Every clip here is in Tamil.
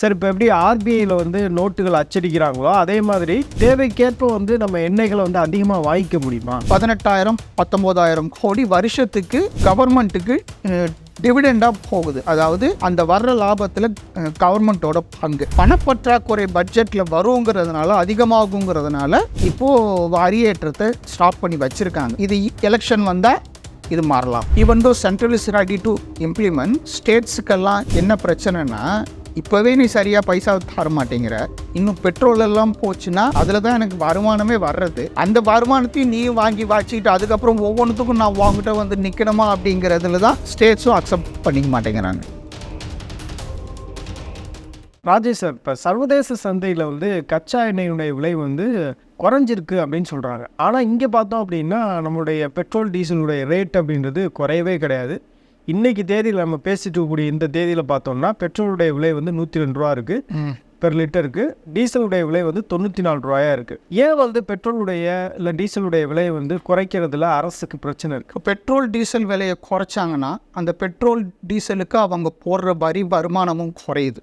சார் இப்போ எப்படி ஆர்பிஐயில் வந்து நோட்டுகள் அச்சடிக்கிறாங்களோ அதே மாதிரி தேவைக்கேற்ப வந்து நம்ம எண்ணெய்களை வந்து அதிகமாக வாங்கிக்க முடியுமா? பதினெட்டாயிரம் பத்தொம்போதாயிரம் கோடி வருஷத்துக்கு கவர்மெண்ட்டுக்கு டிவிடெண்டாக போகுது. அதாவது அந்த வர்ற லாபத்தில் கவர்மெண்ட்டோட பங்கு. பணப்பற்றாக்குறை பட்ஜெட்டில் வருங்கிறதுனால அதிகமாகுங்கிறதுனால இப்போது வரியேற்றத்தை ஸ்டாப் பண்ணி வச்சுருக்காங்க. இது எலெக்ஷன் வந்தால் இது மாறலாம். Even though central is ready to implement ஸ்டேட்ஸுக்கெல்லாம் என்ன பிரச்சனைனா இப்போவே நீ சரியாக பைசா தர மாட்டேங்கிற. இன்னும் பெட்ரோல் எல்லாம் போச்சுன்னா அதில் தான் எனக்கு வருமானமே வர்றது. அந்த வருமானத்தையும் நீ வாங்கி வச்சுக்கிட்டு அதுக்கப்புறம் ஒவ்வொன்றுத்துக்கும் நான் வாங்கிட்ட வந்து நிற்கணுமா அப்படிங்கிறதுல தான் ஸ்டேட்ஸும் அக்செப்ட் பண்ணிக்க மாட்டேங்கிறாங்க. ராஜேஷ் சார் இப்போ சர்வதேச சந்தையில் வந்து கச்சா எண்ணெயினுடைய விலை வந்து குறைஞ்சிருக்கு அப்படின்னு சொல்கிறாங்க ஆனால் இங்கே பார்த்தோம் அப்படின்னா நம்மளுடைய பெட்ரோல் டீசலுடைய ரேட் அப்படின்றது குறையவே கிடையாது. இன்னைக்கு தேதியில் நம்ம பேசிட்டு இருக்கக்கூடிய இந்த தேதியில் பார்த்தோம்னா பெட்ரோலுடைய விலை வந்து நூற்றி ரெண்டு ரூபா இருக்குது பெர் லிட்டருக்கு டீசலுடைய விலை வந்து தொண்ணூற்றி நாலு ரூபாயா இருக்குது ஏன் வந்து பெட்ரோலுடைய இல்லை டீசலுடைய விலை வந்து குறைக்கிறதுல அரசுக்கு பிரச்சனை இருக்குது பெட்ரோல் டீசல் விலையை குறைச்சாங்கன்னா அந்த பெட்ரோல் டீசலுக்கு அவங்க போடுற வரி வருமானமும் குறையுது.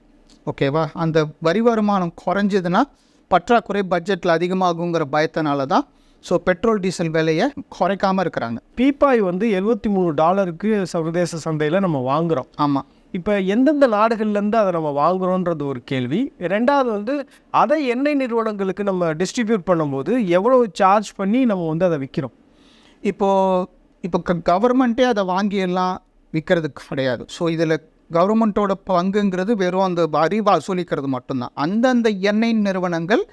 ஓகேவா அந்த வரி வருமானம் குறைஞ்சதுன்னா பற்றாக்குறை பட்ஜெட்டில் அதிகமாகுங்கிற பயத்தினால தான் ஸோ பெட்ரோல் டீசல் விலையை குறைக்காம இருக்கிறாங்க. பீப்பாய் வந்து எழுபத்தி மூணு டாலருக்கு சர்வதேச சந்தையில் நம்ம வாங்குகிறோம் ஆமாம் இப்போ எந்தெந்த நாடுகள்லேருந்து அதை நம்ம வாங்குறோன்றது ஒரு கேள்வி. ரெண்டாவது வந்து அதை எண்ணெய் நிறுவனங்களுக்கு நம்ம டிஸ்ட்ரிபியூட் பண்ணும்போது எவ்வளோ சார்ஜ் பண்ணி நம்ம வந்து அதை விற்கிறோம் இப்போது இப்போ க கவர்மெண்ட்டே அதை வாங்கியெல்லாம் விற்கிறது கிடையாது. ஸோ இதில் கவர்மெண்ட்டோட பங்குங்கிறது வெறும் அந்த வரி வசூலிக்கிறது மட்டும்தான். அந்தந்த எண்ணெய் நிறுவனங்கள்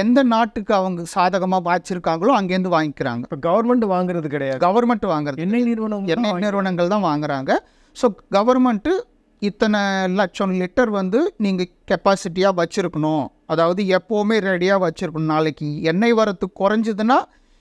எந்த நாட்டுக்கு அவங்க சாதகமாக வாச்சிருக்காங்களோ அங்கேருந்து வாங்கிக்கிறாங்க. இப்போ கவர்மெண்ட் வாங்குறது கிடையாது. கவர்மெண்ட் வாங்குறது எண்ணெய் நிறுவனம் எண்ணெய் நிறுவனங்கள் தான் வாங்குறாங்க. ஸோ கவர்மெண்ட்டு இத்தனை லட்சம் லிட்டர் வந்து நீங்கள் கெப்பாசிட்டியாக வச்சுருக்கணும். அதாவது எப்போவுமே ரெடியாக வச்சுருக்கணும். நாளைக்கு எண்ணெய் வரத்து குறைஞ்சதுன்னா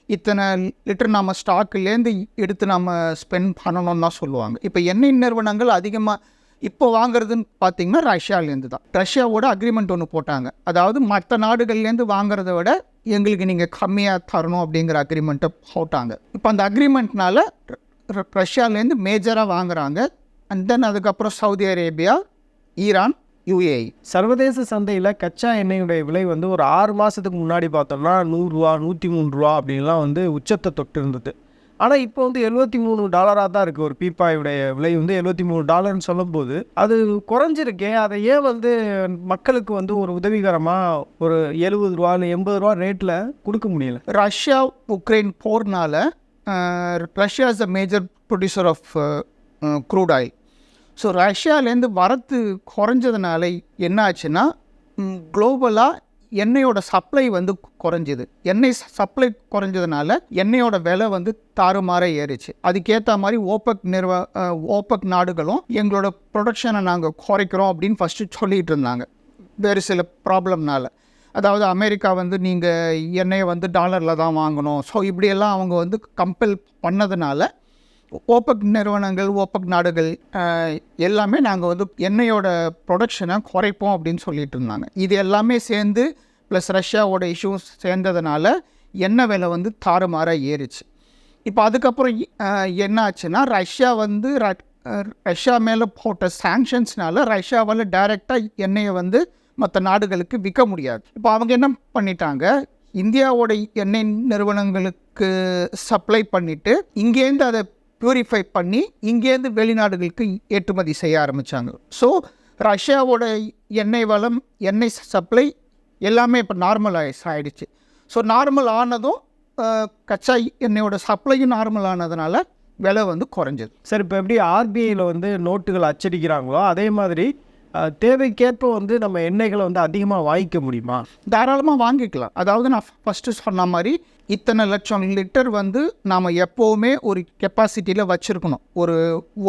இத்தனை லிட்டர் நம்ம ஸ்டாக்குலேருந்து எடுத்து நம்ம ஸ்பெண்ட் பண்ணணும்னு தான் சொல்லுவாங்க. இப்போ எண்ணெய் நிறுவனங்கள் அதிகமாக இப்போ வாங்குறதுன்னு பார்த்தீங்கன்னா ரஷ்யாவிலேருந்து தான். ரஷ்யாவோட அக்ரிமெண்ட் ஒன்று போட்டாங்க. அதாவது மற்ற நாடுகள்லேருந்து வாங்குறத விட எங்களுக்கு நீங்கள் கம்மியாக தரணும் அப்படிங்கிற அக்ரிமெண்ட்டை போட்டாங்க. இப்போ அந்த அக்ரிமெண்ட்னால ர- ரஷ்யாலேருந்து மேஜராக வாங்குறாங்க. அண்ட் தென் அதுக்கப்புறம் சவுதி அரேபியா ஈரான் யுஏஇ. சர்வதேச சந்தையில் கச்சா எண்ணெயுடைய விலை வந்து ஒரு ஆறு மாதத்துக்கு முன்னாடி பார்த்தோம்னா நூறுரூவா நூற்றி மூணு ரூபா அப்படின்லாம் வந்து உச்சத்தை தொட்டு இருந்தது ஆனால் இப்போ வந்து எழுபத்தி மூணு டாலராக தான் இருக்குது ஒரு பீப்பாயுடைய விலை. வந்து எழுபத்தி மூணு டாலர்னு சொல்லும்போது அது குறைஞ்சிருக்கே. அதை ஏன் வந்து மக்களுக்கு வந்து ஒரு உதவிகரமாக ஒரு எழுபது ரூபா இல்லை எண்பது ரூபா ரேட்டில் கொடுக்க முடியல? Russia Ukraine போர்னால் Russia is a major producer of crude oil so ரஷ்யாலேருந்து வரத்து குறைஞ்சதுனால என்ன ஆச்சுன்னா குளோபலாக எண்ணெயோட சப்ளை வந்து குறைஞ்சிது. எண்ணெய் சப்ளை குறைஞ்சதுனால எண்ணெயோட விலை வந்து தாறுமாற ஏறிச்சு. அதுக்கேற்ற மாதிரி ஓப்பக் நிறுவ ஓபக் ஓப்பக் நாடுகளும் எங்களோட ப்ரொடக்ஷனை நாங்கள் குறைக்கிறோம் அப்படின்னு ஃபஸ்ட்டு சொல்லிகிட்டு இருந்தாங்க. வேறு சில ப்ராப்ளம்னால அதாவது அமெரிக்கா வந்து நீங்கள் எண்ணெயை வந்து டாலரில் தான் வாங்கணும். ஸோ இப்படியெல்லாம் அவங்க வந்து கம்பல் பண்ணதுனால ஓப்பக் நிறுவனங்கள் ஓப்பக் நாடுகள் எல்லாமே நாங்கள் வந்து எண்ணெயோட ப்ரொடக்ஷனை குறைப்போம் அப்படின்னு சொல்லிட்டு இருந்தாங்க. இது எல்லாமே சேர்ந்து ப்ளஸ் ரஷ்யாவோட இஷ்யூஸ் சேர்ந்ததுனால எண்ணெய் விலை வந்து தாறுமாறாக ஏறிச்சு. இப்போ அதுக்கப்புறம் என்ன ஆச்சுன்னா ரஷ்யா வந்து ர- ரஷ்யா மேலே போட்ட சாங்ஷன்ஸ்னால ரஷ்யாவால் டைரெக்டாக எண்ணெயை வந்து மற்ற நாடுகளுக்கு விற்க முடியாது. இப்போ அவங்க என்ன பண்ணிட்டாங்க? இந்தியாவோட எண்ணெய் நிறுவனங்களுக்கு சப்ளை பண்ணிவிட்டு இங்கேருந்து அதை ப்யூரிஃபை பண்ணி இங்கேருந்து வெளிநாடுகளுக்கு ஏற்றுமதி செய்ய ஆரம்பித்தாங்க ஸோ ரஷ்யாவோட எண்ணெய் வளம் எண்ணெய் சப்ளை எல்லாமே இப்போ நார்மலைஸ் ஆயிடுச்சு. ஸோ நார்மல் ஆனதும் கச்சா எண்ணெயோட சப்ளையும் நார்மல் ஆனதுனால விலை வந்து குறைஞ்சது. சார் இப்போ எப்படி ஆர்பிஐயில் வந்து நோட்டுகள் அச்சடிக்கிறாங்களோ அதே மாதிரி தேவைக்கேற்ப வந்து நம்ம எண்ணெய்களை வந்து அதிகமாக வாங்கிக்க முடியுமா? தாராளமாக வாங்கிக்கலாம். அதாவது நான் ஃபஸ்ட்டு சொன்ன மாதிரி இத்தனை லட்சம் லிட்டர் வந்து நாம் எப்போவுமே ஒரு கெப்பாசிட்டியில் வச்சுருக்கணும். ஒரு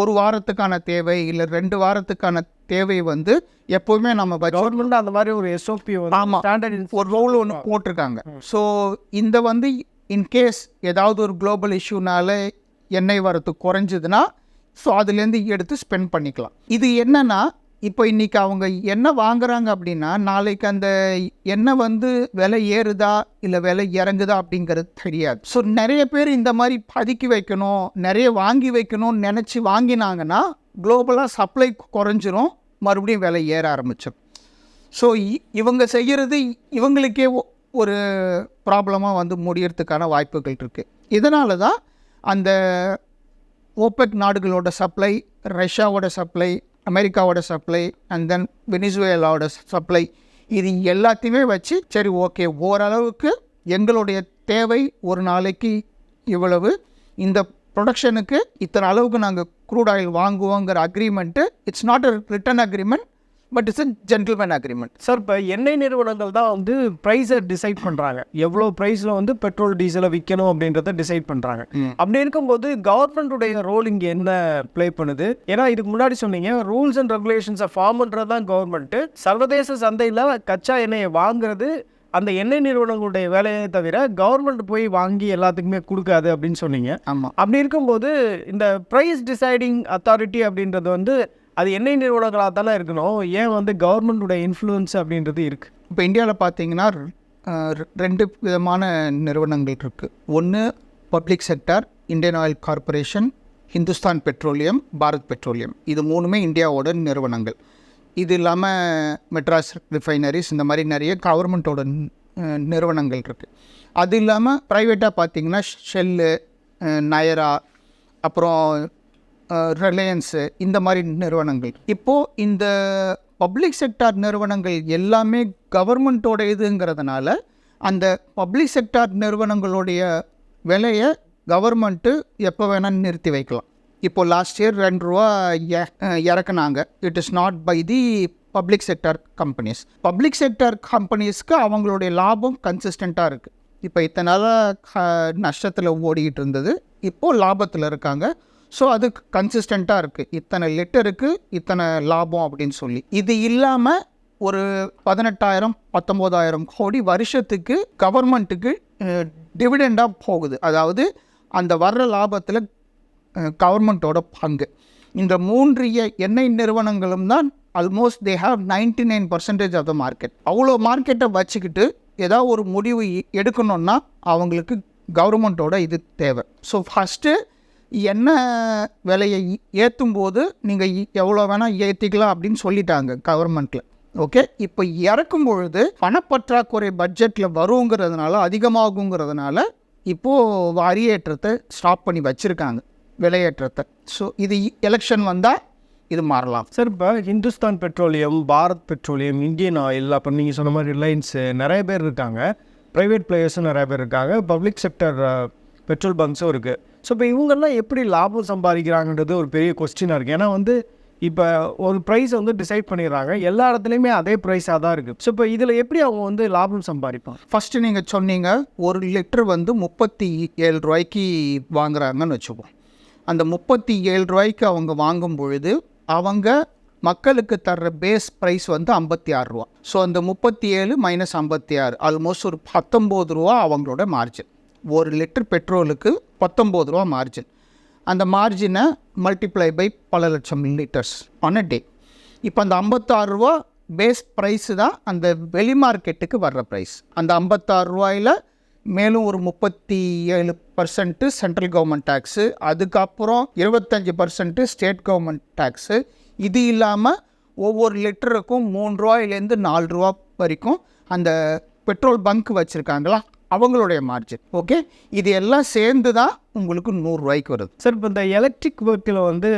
ஒரு வாரத்துக்கான தேவை இல்லை ரெண்டு வாரத்துக்கான தேவை வந்து எப்போவுமே நம்ம கவர்மெண்ட் அந்த மாதிரி ஒரு எஸ்ஓபி வந்து ஆமா. ஸ்டாண்டர்ட் ஒரு ரோல் ஒன்று போட்டிருக்காங்க. ஸோ இந்த வந்து இன்கேஸ் ஏதாவது ஒரு குளோபல் இஷ்யூனால எண்ணெய் வரத்து குறைஞ்சதுன்னா ஸோ அதுலேருந்து எடுத்து ஸ்பெண்ட் பண்ணிக்கலாம். இது என்னன்னா இப்போ இன்றைக்கி அவங்க எண்ணெய் வாங்குறாங்க அப்படின்னா நாளைக்கு அந்த எண்ணெய் வந்து விலை ஏறுதா இல்லை விலை இறங்குதா அப்படிங்கிறது தெரியாது. ஸோ நிறைய பேர் இந்த மாதிரி பதுக்கி வைக்கணும் நிறைய வாங்கி வைக்கணும்னு நினச்சி வாங்கினாங்கன்னா குளோபலாக சப்ளை குறைஞ்சிரும் மறுபடியும் விலை ஏற ஆரம்பிச்சிடும் ஸோ இவங்க செய்கிறது இவங்களுக்கே ஒரு ப்ராப்ளமாக வந்து முடியறதுக்கான வாய்ப்புகள் இருக்குது இதனால தான் அந்த ஓபெக் நாடுகளோட சப்ளை ரஷ்யாவோட சப்ளை அமெரிக்காவோட சப்ளை அண்ட் தென் வெனிசுவேலாவோட சப்ளை இது எல்லாத்தையுமே வச்சு சரி ஓகே ஓரளவுக்கு எங்களுடைய தேவை ஒரு நாளைக்கு இவ்வளவு. இந்த ப்ரொடக்ஷனுக்கு இத்தனை அளவுக்கு நாங்கள் crude oil வாங்குவோங்கிற agreement it's not a written agreement but it's gentleman agreement sir இப்போ எண்ணெய் நிறுவனங்கள் தான் வந்து ப்ரைஸை டிசைட் பண்ணுறாங்க எவ்வளோ ப்ரைஸில் வந்து பெட்ரோல் டீசலை விற்கணும் அப்படின்றத டிசைட் பண்ணுறாங்க அப்படி இருக்கும்போது கவர்மெண்ட்டுடைய ரோல் இங்கே என்ன ப்ளே பண்ணுது? ஏன்னா இதுக்கு முன்னாடி சொன்னீங்க ரூல்ஸ் அண்ட் ரெகுலேஷன்ஸை ஃபார்ம் பண்ணுறது தான் கவர்மெண்ட்டு சர்வதேச சந்தையில் கச்சா எண்ணெயை வாங்குறது அந்த எண்ணெய் நிறுவனங்களுடைய வேலையை தவிர கவர்மெண்ட் போய் வாங்கி எல்லாத்துக்குமே கொடுக்காது அப்படின்னு சொன்னீங்க. ஆமாம் அப்படி இருக்கும்போது இந்த ப்ரைஸ் டிசைடிங் அத்தாரிட்டி அப்படின்றது வந்து அது எண்ணெய் நிறுவனங்களாக தானே இருக்கணும் ஏன் வந்து கவர்மெண்ட்டோட இன்ஃப்ளூயன்ஸ் அப்படின்றது இருக்குது இப்போ இந்தியாவில் பார்த்தீங்கன்னா ரெண்டு விதமான நிறுவனங்கள் இருக்குது ஒன்று public sector Indian oil corporation Hindustan petroleum Bharat petroleum இது மூணுமே இந்தியாவோட நிறுவனங்கள். இது இல்லாமல் மெட்ராஸ் ரிஃபைனரிஸ் இந்த மாதிரி நிறைய கவர்மெண்ட்டோட நிறுவனங்கள் இருக்குது அது இல்லாமல் ப்ரைவேட்டாக பார்த்தீங்கன்னா ஷெல்லு நயரா அப்புறம் ரிலையன்ஸு இந்த மாதிரி நிறுவனங்கள். இப்போது இந்த பப்ளிக் செக்டார் நிறுவனங்கள் எல்லாமே கவர்மெண்ட்டோட இதுங்கிறதுனால அந்த பப்ளிக் செக்டார் நிறுவனங்களுடைய விலையை கவர்மெண்ட்டு எப்போ வேணால் நிறுத்தி வைக்கலாம். இப்போ லாஸ்ட் இயர் ரெண்டு ரூபா எ- இறக்குனாங்க. It is not by the public sector companies. Public sector கம்பெனிஸ்க்கு அவங்களுடைய லாபம் கன்சிஸ்டண்ட்டாக இருக்குது இப்போ இத்தனை நாளாக நஷ்டத்தில் ஓடிக்கிட்டு இருந்தது. இப்போது லாபத்தில் இருக்காங்க. ஸோ அது கன்சிஸ்டண்ட்டாக இருக்குது இத்தனை லிட்டருக்கு இத்தனை லாபம் அப்படின்னு சொல்லி. இது இல்லாமல் ஒரு பதினெட்டாயிரம் பத்தொம்போதாயிரம் கோடி வருஷத்துக்கு கவர்மெண்ட்டுக்கு டிவிடெண்டாக போகுது. அதாவது அந்த வர்ற லாபத்தில் கவர்மெண்ட்டோட பங்கு. இந்த மூன்று எண்ணெய் நிறுவனங்களும் தான் almost they have ninety nine percentage of the market அவ்வளோ மார்க்கெட்டை வச்சுக்கிட்டு ஏதாவது ஒரு முடிவு எடுக்கணுன்னா எடுக்கணும்னா அவங்களுக்கு கவர்மெண்ட்டோட இது தேவை. ஸோ ஃபஸ்ட்டு எண்ணெய் விலையை ஏற்றும் போது நீங்கள் எவ்வளோ வேணால் ஏற்றிக்கலாம் அப்படின்னு சொல்லிட்டாங்க கவர்மெண்ட்டில் ஓகே இப்போ இறக்கும் பொழுது பணப்பற்றாக்குறை பட்ஜெட்டில் வருங்கிறதுனால அதிகமாகுங்கிறதுனால இப்போது வரியேற்றத்தை ஸ்டாப் பண்ணி வச்சுருக்காங்க விலையேற்றத்தை. ஸோ இது எலெக்ஷன் வந்தால் இது மாறலாம். சார் இப்போ Hindustan petroleum Bharat petroleum Indian oil அப்புறம் நீங்கள் சொன்ன மாதிரி ரிலையன்ஸு நிறைய பேர் இருக்காங்க. ப்ரைவேட் பிளேயர்ஸும் நிறைய பேர் இருக்காங்க. பப்ளிக் செக்டர் பெட்ரோல் பங்க்ஸும் இருக்குது ஸோ இப்போ இவங்கெல்லாம் எப்படி லாபம் சம்பாதிக்கிறாங்கன்றது ஒரு பெரிய கொஸ்டினாக இருக்குது ஏன்னா வந்து இப்போ ஒரு ப்ரைஸ் வந்து டிசைட் பண்ணிடுறாங்க. எல்லா இடத்துலையுமே அதே ப்ரைஸாக தான் இருக்குது ஸோ இப்போ இதில் எப்படி அவங்க வந்து லாபம் சம்பாதிப்பாங்க? ஃபஸ்ட்டு நீங்கள் சொன்னீங்க ஒரு லிட்டர் வந்து முப்பத்தி ஏழு ரூபாய்க்கு வாங்குறாங்கன்னு வச்சுப்போம். அந்த முப்பத்தி ஏழு ரூபாய்க்கு அவங்க வாங்கும் பொழுது அவங்க மக்களுக்கு தர்ற பேஸ் ப்ரைஸ் வந்து ஐம்பத்தி ஆறு ரூபா. ஸோ அந்த முப்பத்தி ஏழு மைனஸ் ஐம்பத்தி ஆறு ஆல்மோஸ்ட் ஒரு பத்தொம்போது ரூபா அவங்களோட மார்ஜின் ஒரு லிட்டர் பெட்ரோலுக்கு பத்தொம்போது ரூபா மார்ஜின் அந்த மார்ஜினை மல்டிப்ளை பை பல லட்சம் லிட்டர்ஸ் ஆன் அ டே இப்போ அந்த ஐம்பத்தாறு ரூபா பேஸ் ப்ரைஸு தான் அந்த வெளி மார்க்கெட்டுக்கு வர்ற ப்ரைஸ் அந்த ஐம்பத்தாறு ரூபாயில் மேலும் ஒரு முப்பத்தி ஏழு பர்சன்ட்டு சென்ட்ரல் கவர்மெண்ட் டேக்ஸு அதுக்கப்புறம் இருபத்தஞ்சி பர்சன்ட்டு ஸ்டேட் கவர்மெண்ட் டேக்ஸு இது இல்லாமல் ஒவ்வொரு லிட்டருக்கும் மூணு ரூபாயிலேருந்து நாலு ரூபா வரைக்கும் அந்த பெட்ரோல் பங்க் வச்சுருக்காங்களா? அவங்களுடைய மார்ஜின் ஓகே இது எல்லாம் சேர்ந்து தான் உங்களுக்கு நூறுரூவாய்க்கு வருது. சார் இப்போ இந்த எலக்ட்ரிக் வெஹிக்கிளை வந்து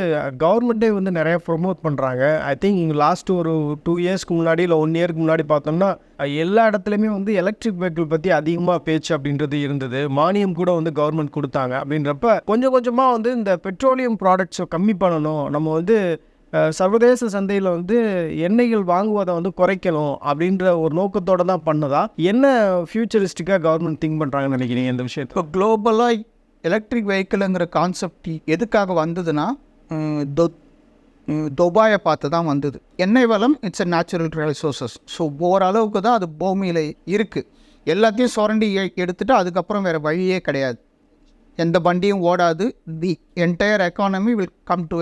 கவர்மெண்ட்டே வந்து நிறைய ப்ரொமோட் பண்ணுறாங்க ஐ திங்க் இங்கே லாஸ்ட் ஒரு டூ இயர்ஸ்க்கு முன்னாடி இல்லை ஒன் இயர்க்கு முன்னாடி பார்த்தோம்னா எல்லா இடத்துலையுமே வந்து எலக்ட்ரிக் வெஹிக்கிள் பற்றி அதிகமாக பேச்சு அப்படின்றது இருந்தது. மானியம் கூட வந்து கவர்மெண்ட் கொடுத்தாங்க. அப்படின்றப்ப கொஞ்சம் கொஞ்சமாக வந்து இந்த பெட்ரோலியம் ப்ராடக்ட்ஸை கம்மி பண்ணணும். நம்ம வந்து சர்வதேச சந்தையில் வந்து எண்ணெய்கள் வாங்குவதை வந்து குறைக்கணும் அப்படின்ற ஒரு நோக்கத்தோடு தான் பண்ணுதா? என்ன ஃபியூச்சரிஸ்டிக்காக கவர்மெண்ட் திங்க் பண்ணுறாங்கன்னு நினைக்கிறீங்க இந்த விஷயத்தை? இப்போ குளோபலாக எலக்ட்ரிக் வெஹிக்கிளுங்கிற கான்செப்ட் எதுக்காக வந்ததுன்னா உம், தொ- துபாயை பார்த்து தான் வந்தது. எண்ணெய் வளம் it's a natural resources so ஓரளவுக்கு தான் அது பூமியில் இருக்குது எல்லாத்தையும் சுரண்டி எ- அதுக்கப்புறம் வேறு வழியே கிடையாது. எந்த வண்டியும் ஓடாது. The entire economy will come to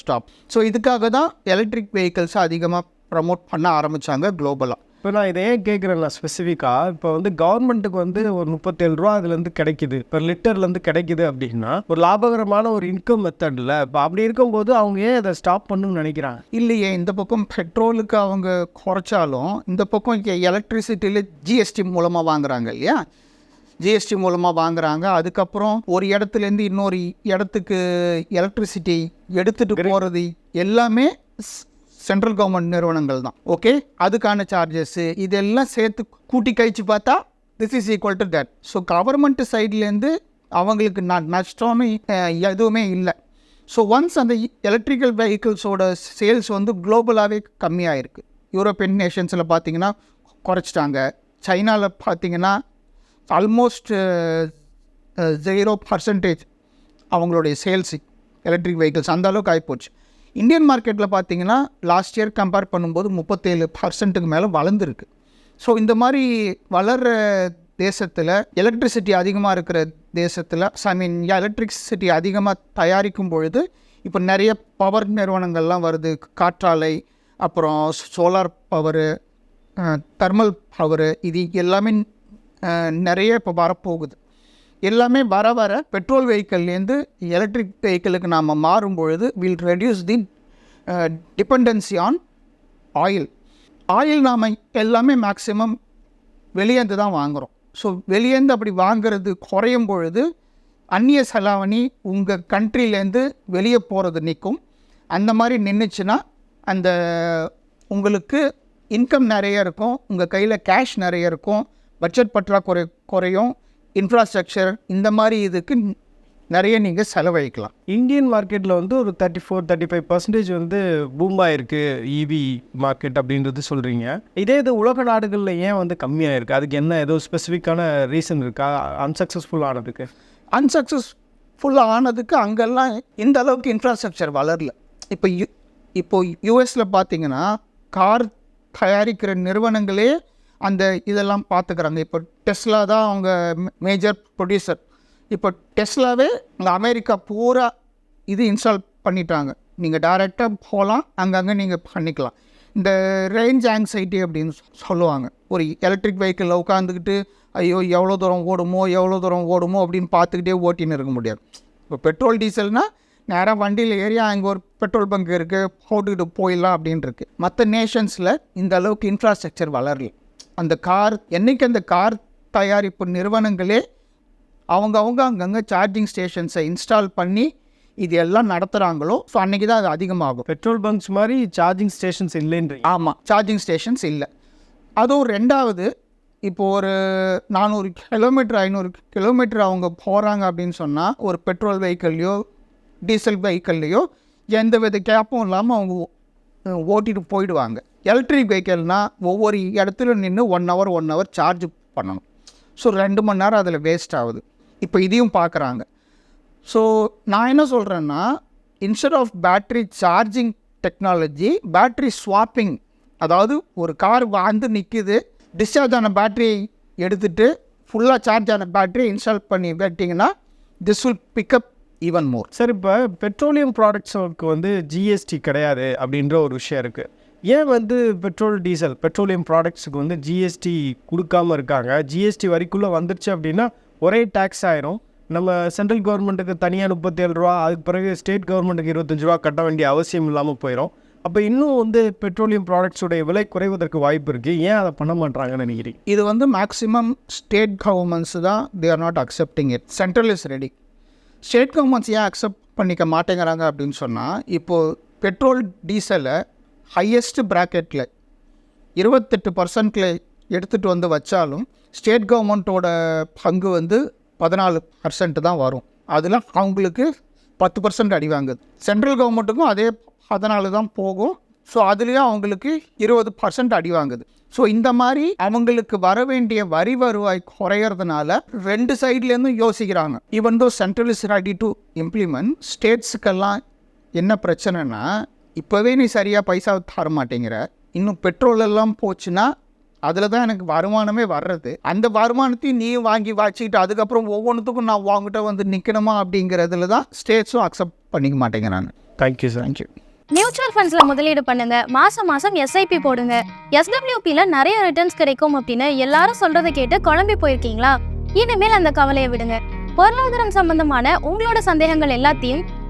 stop so இதுக்காக தான் எலக்ட்ரிக் வெஹிக்கிள்ஸை அதிகமாக ப்ரமோட் பண்ண ஆரம்பித்தாங்க குளோபலாக இப்போ நான் இதை ஏன் கேட்குறேன் ஸ்பெசிஃபிக்காக இப்போ வந்து கவர்மெண்ட்டுக்கு வந்து ஒரு முப்பத்தேழு ரூபா அதுலேருந்து கிடைக்குது. இப்போ லிட்டர்லேருந்து கிடைக்குது அப்படின்னா ஒரு லாபகரமான ஒரு இன்கம் மெத்தடில் இப்போ அப்படி இருக்கும்போது அவங்க ஏன் அதை ஸ்டாப் பண்ணணும்னு நினைக்கிறாங்க? இல்லையே இந்த பக்கம் பெட்ரோலுக்கு அவங்க குறைச்சாலும் இந்த பக்கம் எலக்ட்ரிசிட்டியில் ஜிஎஸ்டி மூலமாக வாங்குறாங்க இல்லையா? ஜிஎஸ்டி மூலமாக வாங்குறாங்க. அதுக்கப்புறம் ஒரு இடத்துலேருந்து இன்னொரு இடத்துக்கு எலக்ட்ரிசிட்டி எடுத்துகிட்டு போகிறது எல்லாமே சென்ட்ரல் கவர்மெண்ட் நிறுவனங்கள் தான். ஓகே அதுக்கான சார்ஜஸ்ஸு இதெல்லாம் சேர்த்து கூட்டி கழிச்சு பார்த்தா this is equal to that so government சைட்லேருந்து அவங்களுக்கு ந நஷ்டம்னு எதுவுமே இல்லை. ஸோ ஒன்ஸ் அந்த எலக்ட்ரிக்கல் வெஹிக்கிள்ஸோட சேல்ஸ் வந்து குளோபலாகவே கம்மியாக இருக்குது யூரோப்பியன் நேஷன்ஸில் பார்த்தீங்கன்னா குறைச்சிட்டாங்க. சைனாவில் பார்த்தீங்கன்னா ஆல்மோஸ்ட் ஜீரோ பர்சன்டேஜ் அவங்களுடைய சேல்ஸு எலக்ட்ரிக் வெஹிக்கிள்ஸ் அந்த அளவுக்கு ஆகிப்போச்சு இந்தியன் மார்க்கெட்டில் பார்த்தீங்கன்னா லாஸ்ட் இயர் கம்பேர் பண்ணும்போது முப்பத்தேழு பர்சன்ட்டுக்கு மேலே வளர்ந்துருக்கு. ஸோ இந்த மாதிரி வளர்கிற தேசத்தில் எலக்ட்ரிசிட்டி அதிகமாக இருக்கிற தேசத்தில் ஐ மீன் எலக்ட்ரிசிட்டி அதிகமாக தயாரிக்கும் பொழுது இப்போ நிறைய பவர் நிறுவனங்கள்லாம் வருது. காற்றாலை அப்புறம் சோலார் பவரு தெர்மல் பவரு இது எல்லாமே நிறைய இப்போ வரப்போகுது. எல்லாமே வர வர பெட்ரோல் வெஹிக்கல்லேருந்து எலக்ட்ரிக் வெஹிக்கிளுக்கு நாம் மாறும் பொழுது will reduce the dependency on oil oil நாம் எல்லாமே மேக்ஸிமம் வெளியேந்து தான் வாங்குகிறோம் ஸோ வெளியேந்து அப்படி வாங்கிறது குறையும் பொழுது அந்நிய செலாவணி உங்கள் கண்ட்ரிலேருந்து வெளியே போகிறது நிற்கும் அந்த மாதிரி நின்றுச்சுன்னா அந்த உங்களுக்கு இன்கம் நிறைய இருக்கும் உங்கள் கையில் கேஷ் நிறைய இருக்கும் பட்ஜெட் பற்றாக்குறை குறையும் இன்ஃப்ராஸ்ட்ரக்சர் இந்த மாதிரி இதுக்கு நிறைய நீங்கள் செலவழிக்கலாம். இந்தியன் மார்க்கெட்டில் வந்து ஒரு thirty four thirty five percentage வந்து பூம் ஆயிருக்கு இவி மார்க்கெட் அப்படின்றது சொல்கிறீங்க இதே இது உலக நாடுகளில் ஏன் வந்து கம்மியாக இருக்குது அதுக்கு என்ன ஏதோ ஸ்பெசிஃபிக்கான ரீசன் இருக்கா? அன்சக்ஸஸ்ஃபுல் ஆனதுக்கு. அன்சக்ஸஸ்ஃபுல்லாக ஆனதுக்கு அங்கெல்லாம் இந்த அளவுக்கு இன்ஃப்ராஸ்ட்ரக்சர் வளரல. இப்போ யு இப்போ யூஎஸில் பார்த்தீங்கன்னா கார் தயாரிக்கிற நிறுவனங்களே அந்த இதெல்லாம் பார்த்துக்கிறாங்க. இப்போ டெஸ்லா தான் அவங்க மேஜர் ப்ரொடியூசர் இப்போ டெஸ்லாவே இந்த அமெரிக்கா பூரா இது இன்ஸ்டால் பண்ணிட்டாங்க. நீங்கள் டைரெக்டாக போகலாம் அங்கங்கே நீங்கள் பண்ணிக்கலாம். இந்த ரேஞ்ச் ஆங்ஸைட்டி அப்படின்னு சொ- சொல்லுவாங்க. ஒரு எலக்ட்ரிக் வெஹிக்கிளில் உட்காந்துக்கிட்டு ஐயோ எவ்வளோ தூரம் ஓடுமோ எவ்வளோ தூரம் ஓடுமோ அப்படின்னு பார்த்துக்கிட்டே ஓட்டின்னு இருக்க முடியாது. இப்போ பெட்ரோல் டீசல்னால் நேராக வண்டியில் ஏறி அங்கே ஒரு பெட்ரோல் பங்க் இருக்குது போட்டுக்கிட்டு போயிடலாம் அப்படின்னு மற்ற நேஷன்ஸில் இந்த அளவுக்கு இன்ஃப்ராஸ்ட்ரக்சர் வளரல. அந்த கார் என்னைக்கு அந்த கார் தயாரிப்பு நிறுவனங்களே அவங்க அவங்க அங்கங்கே சார்ஜிங் ஸ்டேஷன்ஸை இன்ஸ்டால் பண்ணி இது எல்லாம் நடத்துகிறாங்களோ ஸோ அன்றைக்கி தான் அது அதிகமாகும். பெட்ரோல் பங்க்ஸ் மாதிரி சார்ஜிங் ஸ்டேஷன்ஸ் இல்லைன்றீங்க. ஆமாம் சார்ஜிங் ஸ்டேஷன்ஸ் இல்லை. அதுவும் ரெண்டாவது இப்போ ஒரு நானூறு கிலோமீட்டர் ஐநூறு கிலோமீட்டர் அவங்க போகிறாங்க அப்படின்னு சொன்னால் ஒரு பெட்ரோல் வெஹிக்கல்லையோ டீசல் வெஹிக்கல்லையோ எந்த வித கேப்பும் இல்லாமல் அவங்க ஓ- ஓட்டிட்டு போயிடுவாங்க. எலக்ட்ரிக் வெஹிக்கல்னால் ஒவ்வொரு இடத்துல நின்று one hour one hour charge பண்ணணும். ஸோ ரெண்டு மணி நேரம் அதில் வேஸ்ட் ஆகுது. இப்போ இதையும் பார்க்குறாங்க. ஸோ நான் என்ன சொல்கிறேன்னா instead of battery charging technology battery swapping அதாவது ஒரு கார் வந்து நிற்கிது டிஸ்சார்ஜ் ஆன பேட்டரி எடுத்துகிட்டு ஃபுல்லாக சார்ஜ் ஆன பேட்டரி இன்ஸ்டால் பண்ணி வெட்டிங்கன்னா this will pick up even more sir இப்போ பெட்ரோலியம் ப்ராடக்ட்ஸுக்கு வந்து ஜிஎஸ்டி கிடையாது அப்படின்ற ஒரு விஷயம் இருக்குது ஏன் வந்து பெட்ரோல் டீசல் பெட்ரோலியம் ப்ராடக்ட்ஸுக்கு வந்து ஜிஎஸ்டி கொடுக்காம இருக்காங்க? ஜிஎஸ்டி வரிக்குள்ளே வந்துருச்சு அப்படின்னா ஒரே டேக்ஸ் ஆயிரும். நம்ம சென்ட்ரல் கவர்மெண்ட்டுக்கு தனியாக முப்பத்தேழு ரூபா அதுக்கு பிறகு ஸ்டேட் கவர்மெண்ட்டுக்கு இருபத்தஞ்சு ரூபா கட்ட வேண்டிய அவசியம் இல்லாமல் போயிடும் அப்போ இன்னும் வந்து பெட்ரோலியம் ப்ராடக்ட்ஸுடைய விலை குறைவதற்கு வாய்ப்பு இருக்குது ஏன் அதை பண்ண மாட்டாங்கன்னு நினைக்கிறீங்க? இது வந்து மேக்ஸிமம் ஸ்டேட் கவர்மெண்ட்ஸ் தான் they are not accepting it central is ready state governments ஏன் அக்செப்ட் பண்ணிக்க மாட்டேங்கிறாங்க அப்படின்னு சொன்னால் இப்போது பெட்ரோல் டீசலை ஹையஸ்ட் ப்ராக்கெட்டில் இருபத்தெட்டு பர்சன்டில் எடுத்துகிட்டு வந்து வச்சாலும் ஸ்டேட் கவர்மெண்ட்டோட பங்கு வந்து பதினாலு பர்சன்ட் தான் வரும். அதில் அவங்களுக்கு பத்து பர்சன்ட் அடி வாங்குது. சென்ட்ரல் கவர்மெண்ட்டுக்கும் அதே பதினாலு தான் போகும். ஸோ அதுலேயும் அவங்களுக்கு இருபது பர்சன்ட் அடி வாங்குது. ஸோ இந்த மாதிரி அவங்களுக்கு வர வேண்டிய வரி வருவாய் குறையறதுனால ரெண்டு சைட்லேருந்தும் யோசிக்கிறாங்க. Even though central is ready to implement ஸ்டேட்ஸுக்கெல்லாம் என்ன பிரச்சனைனா இப்போவே நீ சரியாக பைசா தர மாட்டேங்கிற. இன்னும் பெட்ரோல் எல்லாம் போச்சுன்னா அதில் தான் எனக்கு வருமானமே வர்றது. அந்த வருமானத்தையும் நீ வாங்கி வச்சுக்கிட்டு அதுக்கப்புறம் ஒவ்வொன்றுத்துக்கும் நான் வாங்கிட்ட வந்து நிற்கணுமா அப்படிங்கிறதுல தான் ஸ்டேட்ஸும் அக்செப்ட் பண்ணிக்க மாட்டேங்கிறாங்க. Thank you sir thank you mutual ஃபண்ட்ஸ்ல முதலீடு பண்ணுங்க. மாசம் மாசம் எஸ்ஐபி போடுங்க. எஸ்டபிள்யூபில நிறைய ரிட்டர்ன்ஸ் கிடைக்கும் அப்படின்னு எல்லாரும் சொல்றதை கேட்டு குழம்பி போயிருக்கீங்களா? இனிமேல் அந்த கவலையை விடுங்க. பொருளாதாரம் சம்பந்தமான உங்களோட சந்தேகங்கள் எல்லாத்தையும்